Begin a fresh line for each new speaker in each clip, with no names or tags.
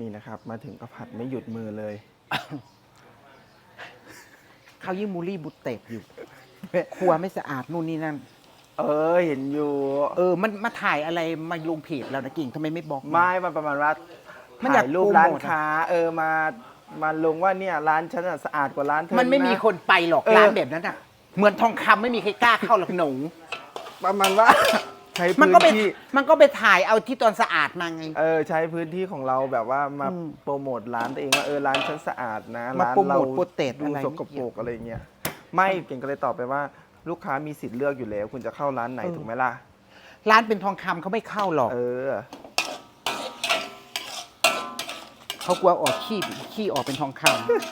นี่นะครับ มาถึงก็ผัดไม่หยุดมือเลย
เขายิ่งมูลี่บุตเตบอยู่ ครัวไม่สะอาดนู่นนี่นั่น
เออเห็นอยู่
เออ มันมาถ่ายอะไรมาลงเพจแล้วนะกิ่งทำไมไม่บอก
ไม่มันประมาณว่า
มันอยาก
ถ่ายรูป
โปรโมท
ร้านค้า เออมามาลงว่าเนี่ยร้านฉันอะสะอาดกว่าร้านเธอ
มันไม่มีะ คนไปหรอก
เออ
ร้านแบบนั้นอะ เหมือนทองคำไม่มีใครกล้าเข้าหรอกหนู
ประมาณว่า ใช้
มัน
พื้
ก็
น
ไป
ที่
มันก็ไปถ่ายเอาที่ตอนสะอาดมาไง
เออใช้พื้นที่ของเราแบบว่ามา
อืม
โปรโมทร้านตัวเองว่าเออร้านฉันสะอาดนะ
มา
ร้าน
โปรโม
เรา
ทโปรเตท
ดู
อะไร
สกปรกอะไรเงี้ยไม่เก่งก็เลยตอบไปว่า ลูกค้ามีสิทธิ์เลือกอยู่แล้ว คุณจะเข้าร้านไหนถูกไหมล่ะ
ร้านเป็นทองคำเขาไม่เข้าหรอก
เออ
เขากลัวออกขี้ขี้ออกเป็นทองค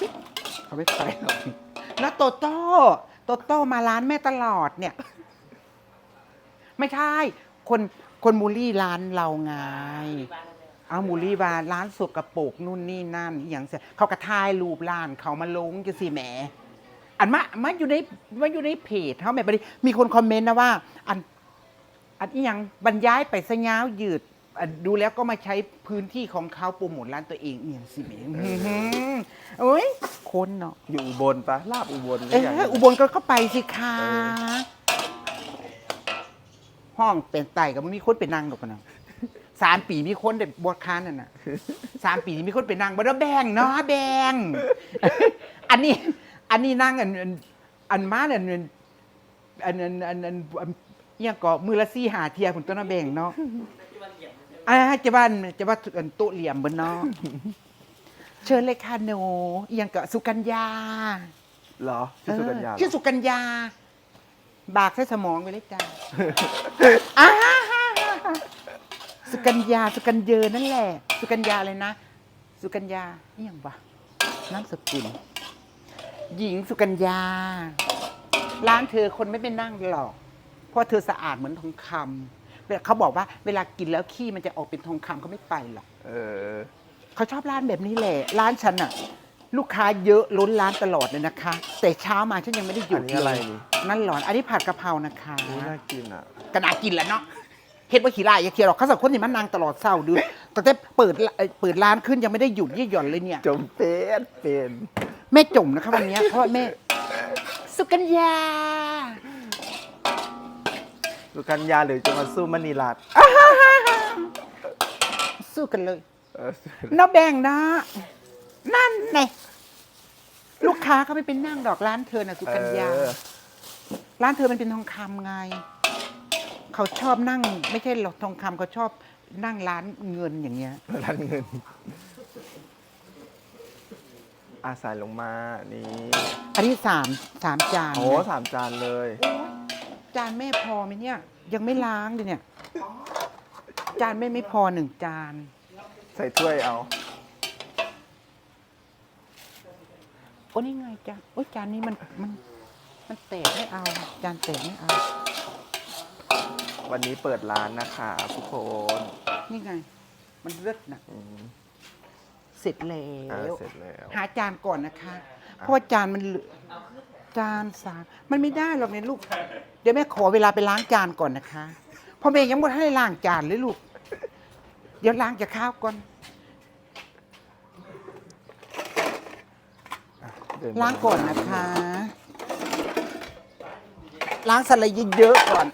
ำ เขาไม่ไปหรอกแล้วโตโต้โตโต้มาร้านแม่ตลอดเนี่ย ไม่ใช่ คนคนมูลลี่ร้านเราไง เอามูลลี่มาร้านสกปรกนู่นนี่นั่นอหย่างเสียเขากระทายรูปร้านเขามาลงจะสิแหม อันมามาอยู่ในมาอยู่ในเพจเขาแบบนี้มีคนคอมเมนต์นะว่า อัน อันนี้ยังบรรยายไปสยาวยืดอะดูแล้วก็มาใช้พื้นที่ของเขาโปรโมทร้านตัวเองเนี่ยสิแหมอื้อหือโอ้ยคนเนาะ
อยู่อุบลปะลาบอุบล
เอ้
ย่าง
ยอุบลก็เข้าไปสิคะ
เอ
ห้องเป็นไต่กับมันมีคนไปนั่งดอกกันนะสามปีมีคนเด็ดบวชค้านนั่นน่ะสามปีมีคนไปนั่งบ่ได้แบ่งเนาะแบ่งอันนี้ อันนี้นั่งอันอันอันมาอันอันอันอันอันอันอันเอียงก็มือละสี่หาเทียผุนต้นนะแบ่งเนาะอ่าจะบ้านจะว่าอันโต๊ะเหลี่ยมบนเนาะเชิญเลยค่ะหนูเอียงก็สุกัญญา
เหรอที่สุกัญญา
เออ
เหร
ชื่อ
อ
สุกัญญา บากใส่สมองไปเลยจ้า อ่าสุกัญญาสุกัญเยอนั่นแหละ สุกัญญาเลยนะ สุกัญญานี่ยังวะนามสกุลหญิงสุกัญญา ร้านเธอคนไม่ไปนั่งหรอก เพราะเธอสะอาดเหมือนทองคำเวลาเขาบอกว่าเวลากินแล้วขี้มันจะออกเป็นทองคำเขาไม่ไปหรอก
เออ
เขาชอบร้านแบบนี้แหละ ร้านฉันอะ ลูกค้าเยอะล้นร้านตลอดเลยนะคะ แต่เช้ามาฉันยังไม่ได้หยุ
อั
ด
นนี้อะไร
เลย
นี่
นั่นหรอนอันนี้ผัดกะเพรานะคะ
อุ๊ยน่ากินอะ
กระนากินแล้วเนาะเฮ็ดว่าขี้ลายอย่าเคียหรอกเขาสักคนที่มันนางตลอดเศร้าดูแต่แต่เปิดเอ่อเปิดร้านขึ้นยังไม่ได้หยุดยี่หย่อนเลยเนี่ย
จมเป็นเป็น
แม่จมนะคะวันเนี้ยเพราะว่าแม่ สุกัญญา
สุกัญญาหรือจะมาสู้มณีรัตน์
สู้กันเลย
เออ
น้าแบ่งนะ นั่นไงลูกค้าเขาไม่เป็นนั่งดอกร้านเธอน่ะสุกัญญา
เออ
ร้านเธอมันเป็นทองคำไง เขาชอบนั่ง ไม่ใช่หรอกทองคำเขาชอบนั่งร้านเงินอย่างเงี้ย
ร้านเงิน อาศัยลงมา นี่
อันนี้สามสามจาน
โอ้
นะ
สามจานเลย
จานแม่พอไหมเนี่ย ยังไม่ล้างเลยเนี่ย จานแม่ไม่พอหนึ่งจาน
ใส่ถ้วยเอา
อ้นี่ไงจานโอ้ยจานนี้มันมันมันแตกไม่เอา จานแตกไม่เอา
วันนี้เปิดร้านนะคะทุกคน
นี่ไง มันเลิศนะ
อืม
เสร็จแล้
อ่าว เสร็จแล้ว
หาจานก่อนนะคะ เพราะว่าจานมันเหลือจานสามมันไม่ได้หรอกเนี่ยลูก เดี๋ยวแม่ขอเวลาไปล้างจานก่อนนะคะเพราะแม่ยังไม่ให้ล้างจานเลยลูก เดี๋ยวล้างจะข้าวก่อน
เดิไป
ล้างก่อนนะคะ ล้างสไลด์เยอะๆก่อน